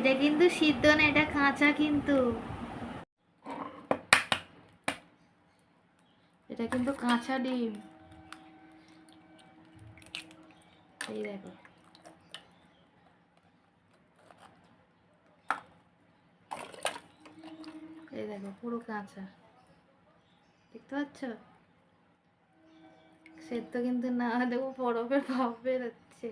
এটা কিন্তু সিদ্ধ না, এটা কাঁচা কিন্তু। এটা কিন্তু কাঁচা ডিম। এই দেখো। এই দেখো, পুরো কাঁচা। দেখতে পাচ্ছ? সেদ্ধ কিন্তু না, দেখো বরফের ভাব বেরোচ্ছে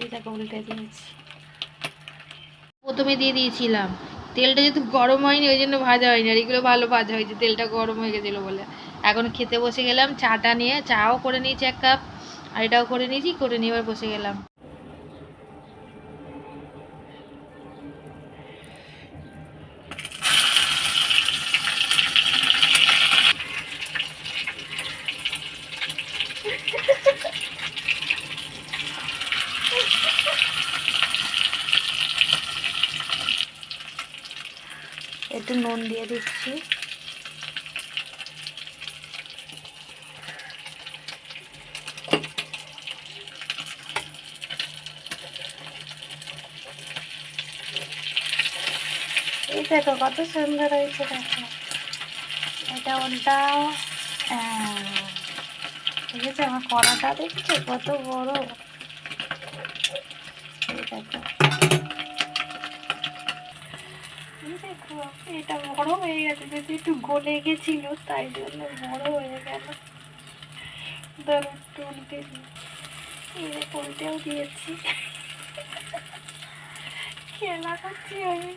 এই দেখ এটা উল্টে দিয়েছি। প্রথমে দিয়ে দিয়েছিলাম। তেলটা যেহেতু গরম হয়নি, ওই জন্য ভাজা হয়নি। আর এগুলো ভালো ভাজা হয়েছে, তেলটা গরম হয়ে গেছিল বলে। এখন খেতে বসে গেলাম, চাটা নিয়ে, চাও করে নিয়েছি এক কাপ, আর এটাও করে নিয়েছি, করে নিয়ে এবার বসে গেলাম। একটু নুন দিয়ে দিচ্ছি। এই দেখো কত সুন্দর হয়েছে দেখো। এটা উল্টাও আহ, দেখেছ আমার কড়াটা দেখছ কত বড়? এটা বড় হয়ে গেছে যদি একটু গলে গেছিল, তাই জন্য বড় হয়ে গেল। ধরো একটু উল্টে এই দিয়েছি। খেলা করছি আমি।